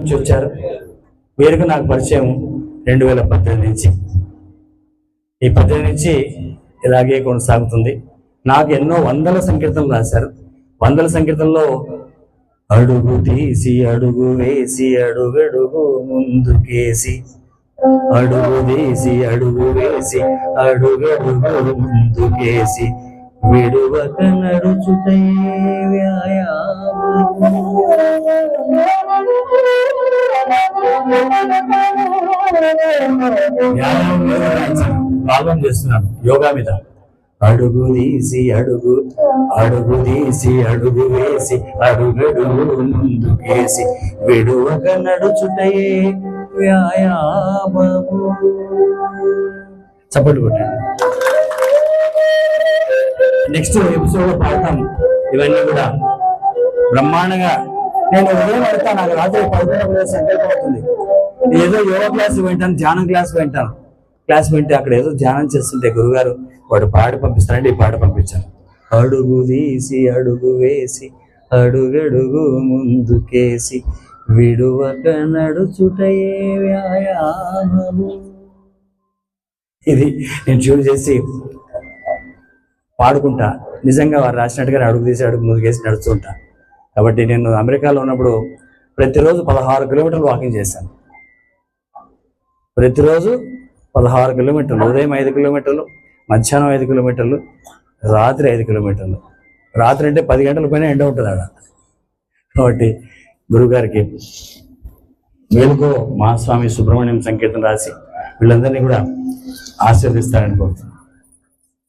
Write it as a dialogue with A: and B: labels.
A: నుంచి వచ్చారు. వీరికి నాకు పరిచయం రెండు వేల పద్దెనిమిది నుంచి. ఈ పద్దెనిమిది నుంచి ఇలాగే కొనసాగుతుంది. నాకు ఎన్నో వందల సంకీర్తనలు రాశారు. వందల సంకీర్తనలో అడుగు తీసి అడుగు వేసి అడుగడుగు ముందుకేసి అడుగు తీసి అడుగు వేసి అడుగడుగు ముందుకేసి విడువక నడుచుటే వ్యాయామం భాగం చేస్తున్నాను. యోగా మీద. అడుగు తీసి అడుగు. అడుగు తీసి అడుగు వేసి అడుగడుగు ముందుకేసి విడువక నడుచుటయే వ్యాయామము. చప్పట్లు కొట్టండి. నెక్స్ట్ ఎపిసోడ్ పాడతాం ఇవన్నీ కూడా బ్రహ్మాండంగా నేను ఉదయం పెడతాను నాకు రాత్రి పడుకున్నప్పుడు సంకల్పం అవుతుంది. ఏదో యోగా క్లాస్ వింటాను ధ్యానం క్లాస్ వింటాను. క్లాస్ వింటే అక్కడ ఏదో ధ్యానం చేస్తుంటే గురుగారు వాడు పాట పంపిస్తానంటే ఈ పాట పంపించాను అడుగు తీసి అడుగు వేసి అడుగడుగు ముందుకేసి విడువక నడుచుటయే వ్యాయామము? ఇది నేను చూడు చేసి పాడుకుంటా. నిజంగా వారు రాసినట్టుగా అడుగు తీసి అడుగు ముందుకేసి నడుస్తుంటా కాబట్టి నేను అమెరికాలో ఉన్నప్పుడు ప్రతిరోజు పదహారు కిలోమీటర్లు వాకింగ్ చేశాను. ప్రతిరోజు పదహారు కిలోమీటర్లు ఉదయం ఐదు కిలోమీటర్లు మధ్యాహ్నం ఐదు కిలోమీటర్లు రాత్రి ఐదు కిలోమీటర్లు. రాత్రి అంటే పది గంటల పైన ఎండ ఉంటుంది ఆడ. కాబట్టి గురుగారికి వేలుకో మహాస్వామి సుబ్రహ్మణ్యం సంకీర్తన రాసి వీళ్ళందరినీ కూడా ఆశీర్దిస్తారని కోరుతున్నాను.